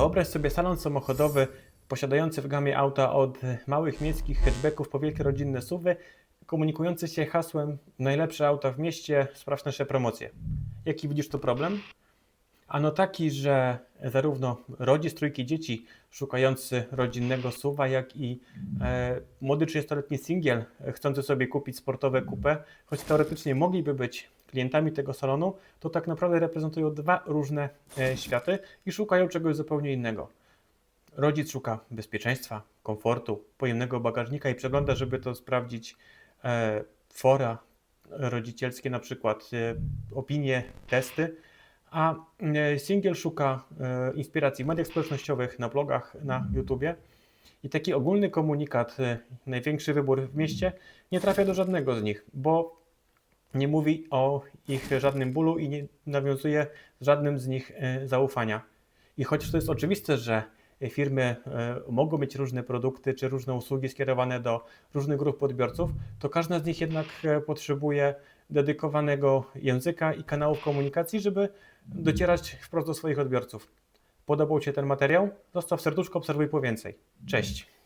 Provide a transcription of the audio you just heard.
Wyobraź sobie salon samochodowy posiadający w gamie auta od małych miejskich hatchbacków po wielkie rodzinne suwy, komunikujący się hasłem najlepsze auta w mieście, sprawdź nasze promocje. Jaki widzisz tu problem? Ano taki, że zarówno rodzic trójki dzieci szukający rodzinnego suwa, jak i e, młody 30-letni singiel chcący sobie kupić sportowe coupe, choć teoretycznie mogliby być klientami tego salonu, to tak naprawdę reprezentują dwa różne e, światy i szukają czegoś zupełnie innego. Rodzic szuka bezpieczeństwa, komfortu, pojemnego bagażnika i przegląda, żeby to sprawdzić e, fora rodzicielskie, na przykład e, opinie, testy, a e, singiel szuka inspiracji w mediach społecznościowych, na blogach, na YouTubie. I taki ogólny komunikat, największy wybór w mieście, nie trafia do żadnego z nich, bo nie mówi o ich żadnym bólu i nie nawiązuje z żadnym z nich e, zaufania. I chociaż to jest oczywiste, że firmy e, mogą mieć różne produkty czy różne usługi skierowane do różnych grup odbiorców, to każda z nich jednak e, potrzebuje dedykowanego języka i kanałów komunikacji, żeby docierać wprost do swoich odbiorców. Podobał Ci się ten materiał? Zostaw serduszko, obserwuj po więcej. Cześć!